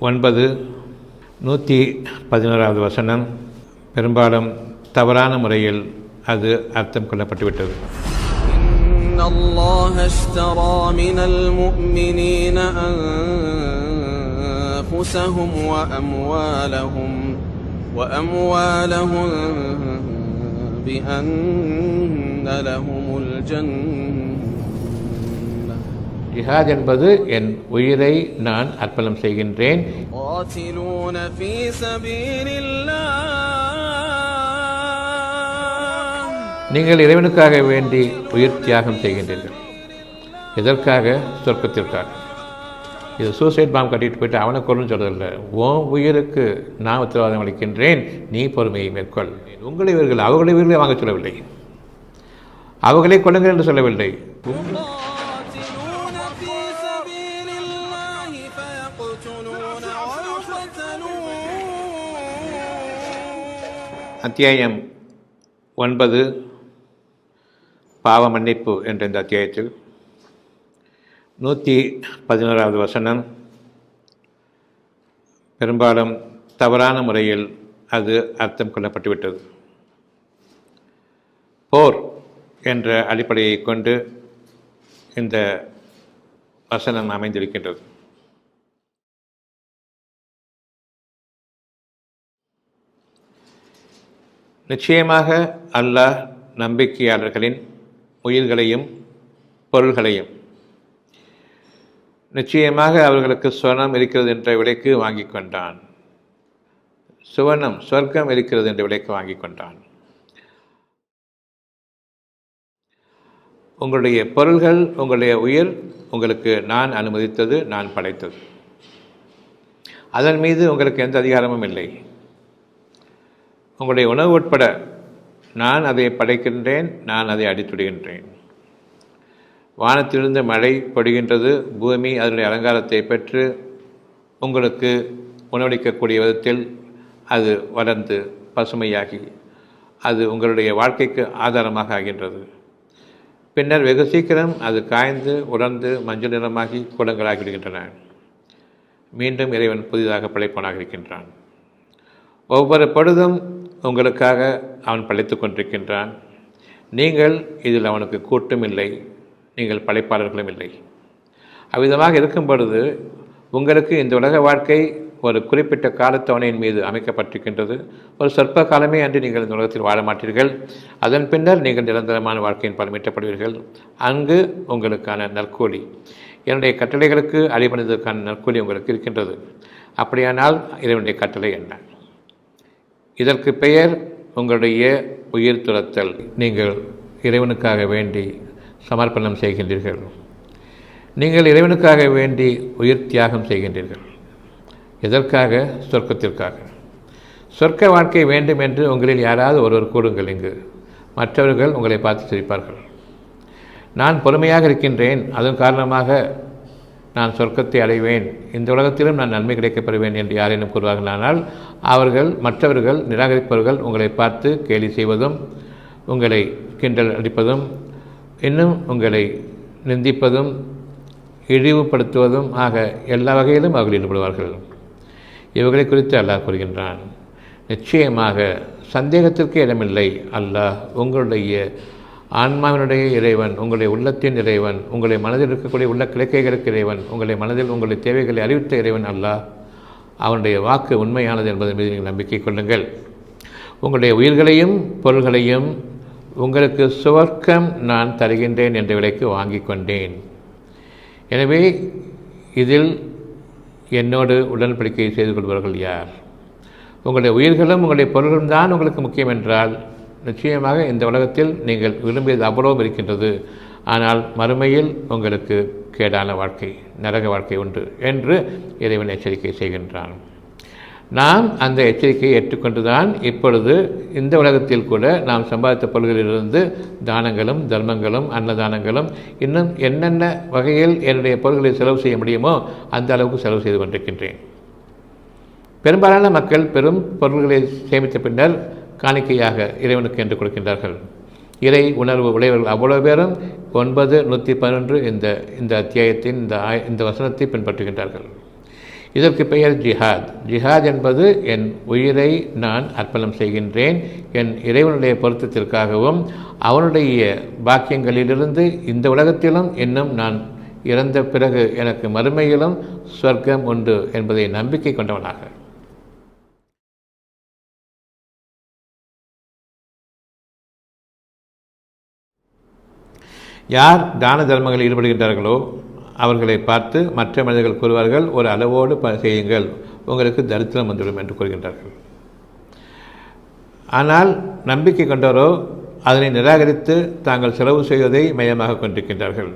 ஒன்பது நூற்றி பதினோராவது வசனம் பெரும்பாலும் தவறான முறையில் அது அர்த்தம் கொள்ளப்பட்டுவிட்டது إن الله اشترى من المؤمنين أنفسهم وأموالهم وأموالهم بأن لهم الجنة ஜிஹாத் என்பது என் உயிரை நான் அர்ப்பணம் செய்கின்றேன். நீங்கள் இறைவனுக்காக வேண்டி உயிர் தியாகம் செய்கின்றீர்கள். எதற்காக? சொர்க்கத்திற்காக. இது சூசைட் பாம் கட்டிட்டு போயிட்டு அவனை கொள்ளுன்னு சொல்கிறதில்ல உன் உயிருக்கு நான் உத்தரவாதம் அளிக்கின்றேன். நீ பொறுமையை மேற்கொள். உங்களை இவர்கள் அவர்களை இவர்களை வாங்க சொல்லவில்லை. அவர்களே கொள்ளுங்கள் என்று சொல்லவில்லை. அத்தியாயம் ஒன்பது பாவ மன்னிப்பு என்ற இந்த அத்தியாயத்தில் நூற்றி பதினோராவது வசனம். பெரும்பாலும் தவறான முறையில் அது அர்த்தம் கொள்ளப்பட்டுவிட்டது. போர் என்ற அடிப்படையை கொண்டு இந்த வசனம் அமைந்திருக்கின்றது. நிச்சயமாக அல்லாஹ் நம்பிக்கையாளர்களின் உயிர்களையும் பொருள்களையும் நிச்சயமாக அவர்களுக்கு சுவனம் இருக்கிறது என்ற விலைக்கு வாங்கி கொண்டான். சுவனம் சொர்க்கம் இருக்கிறது என்ற விலைக்கு வாங்கி கொண்டான். உங்களுடைய பொருள்கள் உங்களுடைய உயிர் உங்களுக்கு நான் அனுமதித்தது நான் படைத்தது. அதன் மீது உங்களுக்கு எந்த அதிகாரமும் இல்லை. உங்களுடைய உணவு உட்பட நான் அதை படைக்கின்றேன் நான் அதை அடித்துடுகின்றேன். வானத்திலிருந்து மழை பொடுகின்றது பூமி அதனுடைய அலங்காரத்தை பெற்று உங்களுக்கு உணவளிக்கக்கூடிய விதத்தில் அது வளர்ந்து பசுமையாகி அது உங்களுடைய வாழ்க்கைக்கு ஆதாரமாக ஆகின்றது. பின்னர் வெகு சீக்கிரம் அது காய்ந்து உலர்ந்து மஞ்சள் நிறமாகி குளங்களாகிவிடுகின்றன மீண்டும் இறைவன் புதிதாக படைப்பவனாக இருக்கின்றான். ஒவ்வொரு பொழுதும் உங்களுக்காக அவன் பழைத்து கொண்டிருக்கின்றான். நீங்கள் இதில் அவனுக்கு கூட்டும் இல்லை. நீங்கள் படைப்பாளர்களும் இல்லை. அவ்விதமாக இருக்கும் பொழுது உங்களுக்கு இந்த உலக வாழ்க்கை ஒரு குறிப்பிட்ட காலத்தவணையின் மீது அமைக்கப்பட்டிருக்கின்றது. ஒரு சொற்ப காலமே அன்று நீங்கள் இந்த உலகத்தில் வாழ மாட்டீர்கள். அதன் பின்னர் நீங்கள் நிரந்தரமான வாழ்க்கையின் பலமீட்டப்படுவீர்கள் அங்கு உங்களுக்கான நற்கூலி. என்னுடைய கட்டளைகளுக்கு அடிபணிந்ததற்கான நற்கூலி உங்களுக்கு இருக்கின்றது. அப்படியானால் இதனுடைய கட்டளை என்ன? இதற்கு பெயர் உங்களுடைய உயிர் துரத்தல். நீங்கள் இறைவனுக்காக வேண்டி சமர்ப்பணம் செய்கின்றீர்கள். நீங்கள் இறைவனுக்காக வேண்டி உயிர் தியாகம் செய்கின்றீர்கள். எதற்காக? சொர்க்கத்திற்காக. சொர்க்க வாழ்க்கை வேண்டும் என்று உங்களில் யாராவது ஒருவர் கூடுங்கள் இங்கு. மற்றவர்கள் உங்களை பார்த்து சிரிப்பார்கள். நான் பொறுமையாக இருக்கின்றேன் அதன் காரணமாக நான் சொர்க்கத்தை அடைவேன். இந்த உலகத்திலும் நான் நன்மை கிடைக்கப் பெறுவேன் என்று யாரேனும் கூறுவார்களானால் அவர்கள் மற்றவர்கள் நிராகரிப்பவர்கள் உங்களை பார்த்து கேலி செய்வதும் உங்களை கிண்டல் அடிப்பதும் இன்னும் உங்களை நிந்திப்பதும் இழிவுபடுத்துவதும் ஆக எல்லா வகையிலும் அவர்கள் ஈடுபடுவார்கள். இவர்களை குறித்து அல்லாஹ் கூறுகின்றான். நிச்சயமாக சந்தேகத்திற்கு இடமில்லை. அல்லாஹ் உங்களுடைய ஆன்மாவினுடைய இறைவன் உங்களுடைய உள்ளத்தின் இறைவன் உங்களுடைய மனதில் இருக்கக்கூடிய உள்ள கிழக்கைகளுக்கு இறைவன் உங்களுடைய மனதில் உங்களுடைய தேவைகளை அறிவித்த இறைவன் அல்ல. அவனுடைய வாக்கு உண்மையானது என்பதன் மீது நீங்கள் நம்பிக்கை கொள்ளுங்கள். உங்களுடைய உயிர்களையும் பொருள்களையும் உங்களுக்கு சுவர்க்கம் நான் தருகின்றேன் என்ற விலைக்கு வாங்கி கொண்டேன். எனவே இதில் என்னோடு உடன்படிக்கை செய்து கொள்பவர்கள் யார்? உங்களுடைய உயிர்களும் உங்களுடைய பொருள்களும் தான் உங்களுக்கு முக்கியம் என்றால் நிச்சயமாக இந்த உலகத்தில் நீங்கள் விரும்பியது அவ்வளவும் இருக்கின்றது. ஆனால் மறுமையில் உங்களுக்கு கேடான வாழ்க்கை நரக வாழ்க்கை உண்டு என்று இறைவன் எச்சரிக்கை செய்கின்றான். நாம் அந்த எச்சரிக்கையை ஏற்றுக்கொண்டுதான் இப்பொழுது இந்த உலகத்தில் கூட நாம் சம்பாதித்த பொருள்களிலிருந்து தானங்களும் தர்மங்களும் அன்னதானங்களும் இன்னும் என்னென்ன வகையில் என்னுடைய பொருள்களை செலவு செய்ய முடியுமோ அந்த அளவுக்கு செலவு செய்து கொண்டிருக்கின்றேன். பெரும்பாலான மக்கள் பெரும் பொருள்களை சேமித்த பின்னர் காணிக்கையாக இறைவனுக்கு என்று கொடுக்கின்றார்கள். இறை உணர்வு உடையவர்கள் அவ்வளோ பேரும் ஒன்பது நூற்றி பதினொன்று இந்த இந்த அத்தியாயத்தின் இந்த இந்த வசனத்தை பின்பற்றுகின்றார்கள். இதற்கு பெயர் ஜிஹாத். ஜிஹாத் என்பது என் உயிரை நான் அர்ப்பணம் செய்கின்றேன் என் இறைவனுடைய பொருத்தத்திற்காகவும் அவனுடைய பாக்கியங்களிலிருந்து இந்த உலகத்திலும் இன்னும் நான் இறந்த பிறகு எனக்கு மறுமையிலும் சொர்க்கம் உண்டு என்பதை நம்பிக்கை கொண்டவனாக. யார் தான தர்மங்களில் ஈடுபடுகின்றார்களோ அவர்களை பார்த்து மற்ற மனிதர்கள் கூறுவார்கள் ஒரு அளவோடு ப செய்யுங்கள். உங்களுக்கு தரித்திரம் வந்துவிடும் என்று கூறுகின்றார்கள். ஆனால் நம்பிக்கை கொண்டவரோ அதனை நிராகரித்து தாங்கள் செலவு செய்வதை மையமாக கொண்டிருக்கின்றார்கள்.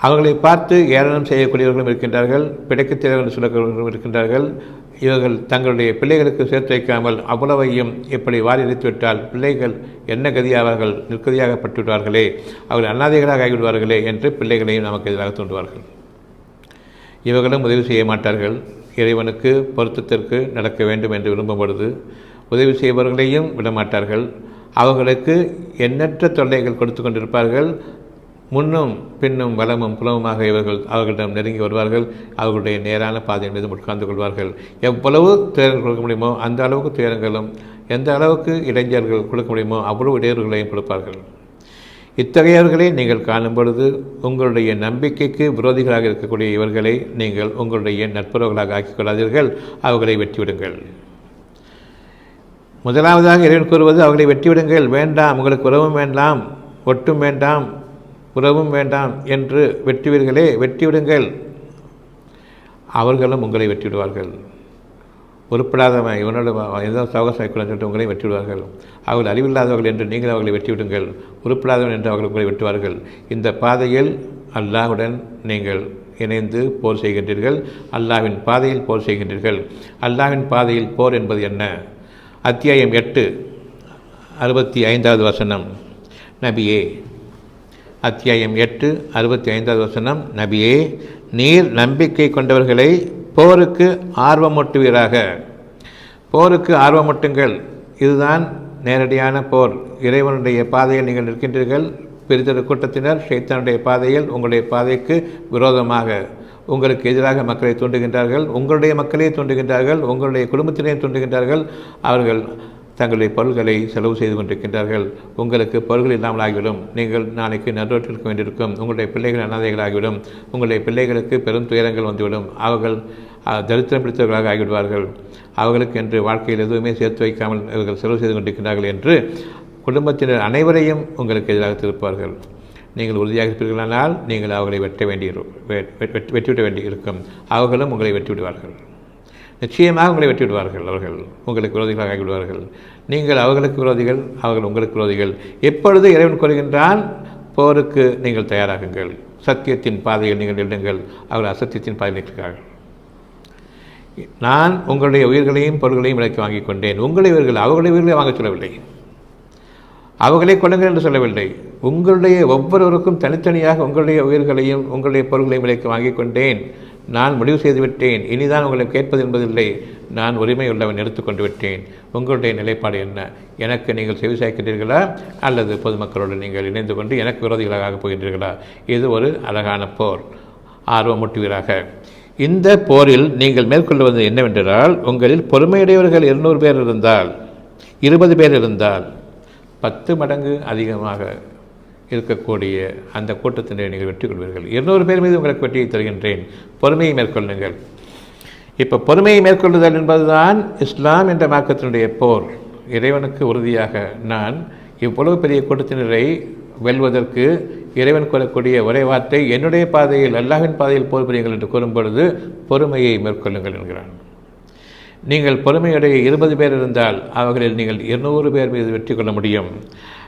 அவர்களை பார்த்து ஏளனம் செய்யக்கூடியவர்களும் இருக்கின்றார்கள் பிடைக்கத் தேவைகள் சொல்லக்கூடியவர்களும் இருக்கின்றார்கள். இவர்கள் தங்களுடைய பிள்ளைகளுக்கு சேர்த்து வைக்காமல் அவ்வளவையும் இப்படி வாரி விட்டால் பிள்ளைகள் என்ன கதியாவார்கள் நிற்கதியாக பட்டுவிடுவார்களே? அவர்கள் அன்னாதைகளாக ஆகிவிடுவார்களே என்று பிள்ளைகளையும் நமக்கு எதிராக தூண்டுவார்கள். இவர்களும் உதவி செய்ய மாட்டார்கள். இறைவனுக்கு பொருத்தத்திற்கு நடக்க வேண்டும் என்று விரும்பும் பொழுது உதவி செய்பவர்களையும் விடமாட்டார்கள். அவர்களுக்கு எண்ணற்ற தொல்லைகள் கொடுத்து கொண்டிருப்பார்கள். முன்னும் பின்னும் வலமும் புலமுமாக இவர்கள் அவர்களிடம் நெருங்கி வருவார்கள். அவர்களுடைய நேரான பாதையின் மீது உட்கார்ந்து கொள்வார்கள். எவ்வளவு துயரங்கள் கொடுக்க முடியுமோ அந்த அளவுக்கு துயரங்களும் எந்த அளவுக்கு இளைஞர்கள் கொடுக்க முடியுமோ அவ்வளவு இடையூறுகளையும் கொடுப்பார்கள். இத்தகையவர்களை நீங்கள் காணும் பொழுது உங்களுடைய நம்பிக்கைக்கு விரோதிகளாக இருக்கக்கூடிய இவர்களை நீங்கள் உங்களுடைய நட்புறவுகளாக ஆக்கிக் கொள்ளாதீர்கள். அவர்களை வெற்றிவிடுங்கள் முதலாவதாக இறைவன் கூறுவது அவர்களை வெட்டிவிடுங்கள். வேண்டாம் உங்களுக்கு உறவும் வேண்டாம் ஒட்டும் வேண்டாம். உறவும் வேண்டாம் என்று வெட்டுவீர்களே வெட்டிவிடுங்கள். அவர்களும் உங்களை வெட்டிவிடுவார்கள். உருப்படாதவன் இவனோட ஏதோ சவகாசம் சொல்லிட்டு உங்களை வெட்டிவிடுவார்கள். அவர்கள் அறிவில்லாதவர்கள் என்று நீங்கள் அவர்களை வெட்டிவிடுங்கள். உருப்படாதவன் என்று அவர்கள் உங்களை வெட்டுவார்கள். இந்த பாதையில் அல்லாஹுடன் நீங்கள் இணைந்து போர் செய்கின்றீர்கள். அல்லாவின் பாதையில் போர் செய்கின்றீர்கள். அல்லாவின் பாதையில் போர் என்பது என்ன? அத்தியாயம் எட்டு அறுபத்தி ஐந்தாவது வசனம். நபியே அத்தியாயம் எட்டு அறுபத்தி ஐந்தாவது வசனம். நபியே நீர் நம்பிக்கை கொண்டவர்களை போருக்கு ஆர்வமூட்டுவீராக. போருக்கு ஆர்வமூட்டுங்கள். இதுதான் நேரடியான போர். இறைவனுடைய பாதையில் நீங்கள் நிற்கின்றீர்கள். பெரிதொரு கூட்டத்தினர் ஷைத்தானுடைய பாதையில் உங்களுடைய பாதைக்கு விரோதமாக. உங்களுக்கு எதிராக மக்களை தூண்டுகின்றார்கள். உங்களுடைய மக்களையே தூண்டுகின்றார்கள். உங்களுடைய குடும்பத்தினையும் தூண்டுகின்றார்கள். அவர்கள் தங்களுடைய பொருள்களை செலவு செய்து கொண்டிருக்கின்றார்கள். உங்களுக்கு பொருள்கள் இல்லாமல் ஆகிவிடும் நீங்கள் நாளைக்கு நடுரோட்டிற்கு வேண்டியிருக்கும். உங்களுடைய பிள்ளைகள் அனாதைகளாகிவிடும். உங்களுடைய பிள்ளைகளுக்கு பெரும் துயரங்கள் வந்துவிடும். அவர்கள் தரித்திரம் பிடித்தவர்களாக ஆகிவிடுவார்கள். அவர்களுக்கு என்று வாழ்க்கையில் எதுவுமே சேர்த்து வைக்காமல் இவர்கள் செலவு செய்து கொண்டிருக்கிறார்கள் என்று குடும்பத்தினர் அனைவரையும் உங்களுக்கு எதிராக திருப்பார்கள் நீங்கள் உறுதியாக இருப்பீர்களானால் நீங்கள் அவர்களை வெட்ட வேண்டியிருக்கும் வெட்டிவிட வேண்டி இருக்கும் அவர்களும் உங்களை வெட்டிவிடுவார்கள். நிச்சயமாக உங்களை வெட்டி விடுவார்கள். அவர்கள் உங்களுக்கு விரோதிகளாக ஆகிவிடுவார்கள். நீங்கள் அவர்களுக்கு விரோதிகள் அவர்கள் உங்களுக்கு விரோதிகள். எப்பொழுது இறைவன் கூறுகின்றான் போருக்கு நீங்கள் தயாராகுங்கள். சத்தியத்தின் பாதையில் நீங்கள் நில்லுங்கள். அவர்கள் அசத்தியத்தின் பாதையில் நிற்கிறார்கள். நான் உங்களுடைய உயிர்களையும் பொருள்களையும் விலைக்கு வாங்கிக் கொண்டேன். உங்களை உயிர்கள் அவர்களுடைய உயிர்களை வாங்கச் சொல்லவில்லை. அவர்களை கொள்ளுங்கள் என்று சொல்லவில்லை. உங்களுடைய ஒவ்வொருவருக்கும் தனித்தனியாக உங்களுடைய உயிர்களையும் உங்களுடைய பொருள்களையும் விலைக்கு வாங்கிக் கொண்டேன். நான் முடிவு செய்துவிட்டேன். இனிதான் உங்களை கேட்பது என்பதில்லை. நான் உரிமையுள்ளவன் எடுத்துக்கொண்டு விட்டேன். உங்களுடைய நிலைப்பாடு என்ன? எனக்கு நீங்கள் செவி சாய்க்கிறீர்களா? அல்லது பொதுமக்களோடு நீங்கள் இணைந்து கொண்டு எனக்கு விரோதிகளாக போகின்றீர்களா? இது ஒரு அழகான போர். ஆர்வமூட்டுவீராக. இந்த போரில் நீங்கள் மேற்கொள்வது என்னவென்றால் உங்களில் பொறுமையுடையவர்கள் இருநூறு பேர் இருந்தால் இருபது பேர் இருந்தால் பத்து மடங்கு அதிகமாக இருக்கக்கூடிய அந்த கூட்டத்தினை நீங்கள் வெற்றி கொள்வீர்கள் இருநூறு பேர் மீது உங்களுக்கு வெற்றியை தருகின்றேன். பொறுமையை மேற்கொள்ளுங்கள். இப்போ பொறுமையை மேற்கொள்ளுதல் என்பதுதான் இஸ்லாம் என்ற மார்க்கத்தினுடைய போர். இறைவனுக்கு உறுதியாக நான் இவ்வளவு பெரிய கூட்டத்தினரை வெல்வதற்கு இறைவன் கூறக்கூடிய ஒரே வார்த்தை என்னுடைய பாதையில் அல்லாஹின் பாதையில் போர் புரியுங்கள் என்று கூறும் பொழுது பொறுமையை மேற்கொள்ளுங்கள் என்கிறான். நீங்கள் பொறுமையுடைய இருபது பேர் இருந்தால் அவர்களில் நீங்கள் இருநூறு பேர் மீது வெற்றி கொள்ள முடியும்.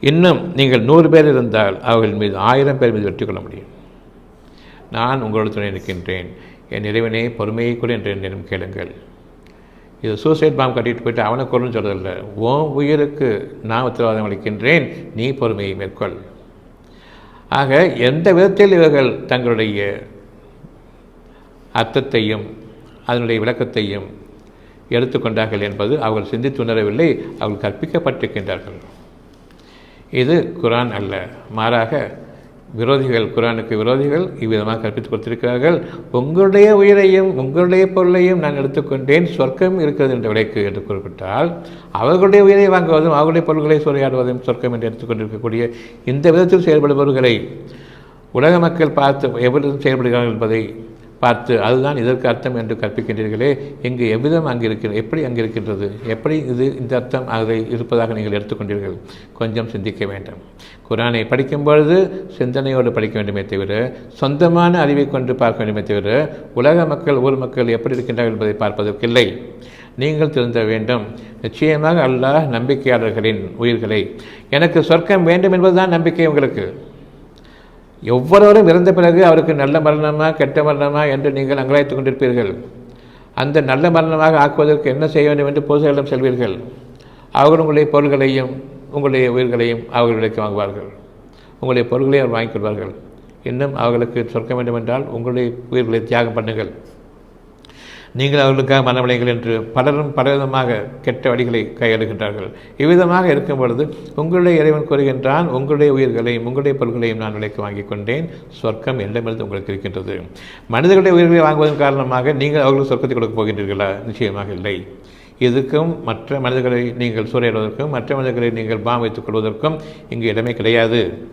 இன்னும் நீங்கள் நூறு பேர் இருந்தால் அவர்கள் மீது ஆயிரம் பேர் மீது வெற்றி கொள்ள முடியும். நான் உங்களோடு துணை என் இறைவனே பொறுமையை கூட என்று என்னிடம் கேளுங்கள். இது சூசைட் பாம் கட்டிட்டு போயிட்டு அவனை கொள்ளுன்னு சொல்கிறதில்ல உன் உயிருக்கு நான் உத்தரவாதம் அளிக்கின்றேன். நீ பொறுமையை மேற்கொள். ஆக எந்த விதத்தில் இவர்கள் தங்களுடைய அர்த்தத்தையும் அதனுடைய விளக்கத்தையும் எடுத்துக்கொண்டார்கள் என்பது அவர்கள் சிந்தித்து உணரவில்லை. அவர்கள் கற்பிக்கப்பட்டிருக்கின்றார்கள். இது குரான் அல்ல. மாறாக விரோதிகள் குரானுக்கு விரோதிகள் இவ்விதமாக கற்பித்துக் கொடுத்திருக்கிறார்கள். உங்களுடைய உயிரையும் உங்களுடைய பொருளையும் நான் எடுத்துக்கொண்டேன் சொர்க்கம் இருக்கிறது என்ற விலைக்கு என்று குறிப்பிட்டால் அவர்களுடைய உயிரை வாங்குவதும் அவர்களுடைய பொருள்களை சூறையாடுவதும் சொர்க்கம் என்று எடுத்துக்கொண்டிருக்கக்கூடிய இந்த விதத்தில் செயல்படுபவர்களை உலக மக்கள் பார்த்து எவ்விதம் செயல்படுகிறார்கள் என்பதை பார்த்து அதுதான் இதற்கு அர்த்தம் என்று கற்பிக்கின்றீர்களே இங்கு எவ்விதம் அங்கு இருக்கிற எப்படி அங்கிருக்கின்றது? எப்படி இது இந்த அர்த்தம் அதை இருப்பதாக நீங்கள் எடுத்துக்கொண்டீர்கள்? கொஞ்சம் சிந்திக்க வேண்டும். குரானை படிக்கும் பொழுது சிந்தனையோடு படிக்க வேண்டுமே தவிர சொந்தமான அறிவை கொண்டு பார்க்க வேண்டுமே தவிர உலக மக்கள் ஊர் மக்கள் எப்படி இருக்கின்றார்கள் என்பதை பார்ப்பதற்கில்லை. நீங்கள் திருந்த வேண்டும். நிச்சயமாக அல்லாஹ் நம்பிக்கையாளர்களின் உயிர்களை. எனக்கு சொர்க்கம் வேண்டும் என்பதுதான் நம்பிக்கை உங்களுக்கு. எவ்வளவரும் இறந்த பிறகு அவருக்கு நல்ல மரணமா கெட்ட மரணமா என்று நீங்கள் அங்கலாய்த்து கொண்டிருப்பீர்கள். அந்த நல்ல மரணமாக ஆக்குவதற்கு என்ன செய்ய வேண்டும் என்று பொதுகளிடம் செல்வீர்கள். அவர்கள் உங்களுடைய பொருள்களையும் உங்களுடைய உயிர்களையும் அவர்களுக்கு வாங்குவார்கள். உங்களுடைய பொருள்களையும் அவர் வாங்கிக் கொள்வார்கள். இன்னும் அவர்களுக்கு சொர்க்க வேண்டும் என்றால் உங்களுடைய உயிர்களை தியாகம் பண்ணுங்கள். நீங்கள் அவர்களுக்காக மனவளைகள் என்று பலரும் பலவிதமாக கெட்ட வழிகளை கையாளுகின்றார்கள். இவ்விதமாக இருக்கும் பொழுது உங்களுடைய இறைவன் கூறுகின்றான் உங்களுடைய உயிர்களையும் உங்களுடைய பொருள்களையும் நான் விலைக்கு வாங்கிக் கொண்டேன். சொர்க்கம் என்னிடமிருந்து உங்களுக்கு இருக்கின்றது? மனிதர்களுடைய உயிர்களை வாங்குவதன் காரணமாக நீங்கள் அவர்களுக்கு சொர்க்கத்தை கொடுக்கப் போகின்றீர்களா? நிச்சயமாக இல்லை. இதுக்கும் மற்ற மனிதர்களை நீங்கள் சூறையிடுவதற்கும் மற்ற மனிதர்களை நீங்கள் பாம் வைத்துக் கொள்வதற்கும் இங்கு இடமே கிடையாது.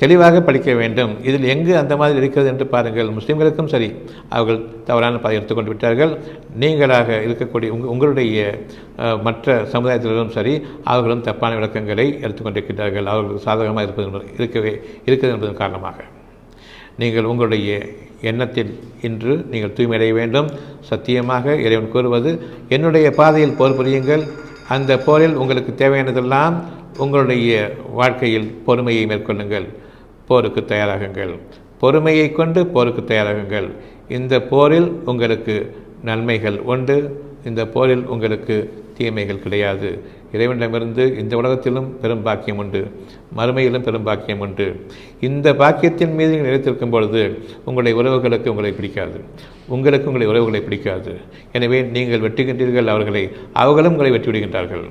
தெளிவாக படிக்க வேண்டும். இதில் எங்கு அந்த மாதிரி இருக்கிறது என்று பாருங்கள். முஸ்லீம்களுக்கும் சரி அவர்கள் தவறான பாதை எடுத்துக்கொண்டு விட்டார்கள். நீங்களாக இருக்கக்கூடிய உங்க உங்களுடைய மற்ற சமுதாயத்தினரும் சரி அவர்களும் தப்பான விளக்கங்களை எடுத்துக்கொண்டிருக்கிறார்கள் அவர்களுக்கு சாதகமாக இருப்பது இருக்கவே இருக்கிறது என்பதன் காரணமாக. நீங்கள் உங்களுடைய எண்ணத்தில் இன்று நீங்கள் தூய்மையடைய வேண்டும். சத்தியமாக இறைவன் கூறுவது என்னுடைய பாதையில் போர் புரியுங்கள். அந்த போரில் உங்களுக்கு தேவையானதெல்லாம் உங்களுடைய வாழ்க்கையில் பொறுமையை மேற்கொள்ளுங்கள். போருக்கு தயாராகுங்கள். பொறுமையை கொண்டு போருக்கு தயாராகுங்கள். இந்த போரில் உங்களுக்கு நன்மைகள் உண்டு. இந்த போரில் உங்களுக்கு தீமைகள் கிடையாது. இறைவனிடமிருந்து இந்த உலகத்திலும் பெரும் பாக்கியம் உண்டு. மறுமையிலும் பெரும் பாக்கியம் உண்டு. இந்த பாக்கியத்தின் மீது நீங்கள் நிலைத்திருக்கும் பொழுது உங்களுடைய உறவுகளுக்கு உங்களை பிடிக்காது. உங்களுக்கு உங்களுடைய உறவுகளை பிடிக்காது. எனவே நீங்கள் வெட்டுகின்றீர்கள் அவர்களை அவர்களும் உங்களை வெட்டிவிடுகின்றார்கள்.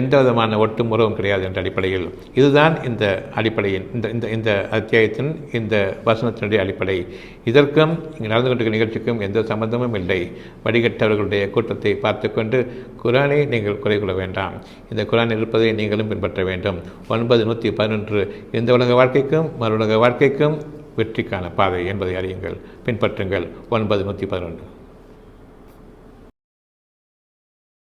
எந்த விதமான ஒட்டும் உறவும் கிடையாது என்ற அடிப்படையில். இதுதான் இந்த அடிப்படையின் இந்த இந்த இந்த அத்தியாயத்தின் இந்த வசனத்தினுடைய அடிப்படை. இதற்கும் இங்கு நடந்து கொண்டிருக்கிற நிகழ்ச்சிக்கும் எந்த சம்பந்தமும் இல்லை. வடிகட்டவர்களுடைய கூட்டத்தை பார்த்து கொண்டு குரானை நீங்கள் குறை கொள்ள வேண்டாம். இந்த குரான் இருப்பதை நீங்களும் பின்பற்ற வேண்டும். ஒன்பது நூற்றி பதினொன்று. இந்த உலக வாழ்க்கைக்கும் மறு உலக வாழ்க்கைக்கும் வெற்றிக்கான பாதை என்பதை அறியுங்கள். பின்பற்றுங்கள். ஒன்பது நூற்றி பதினொன்று.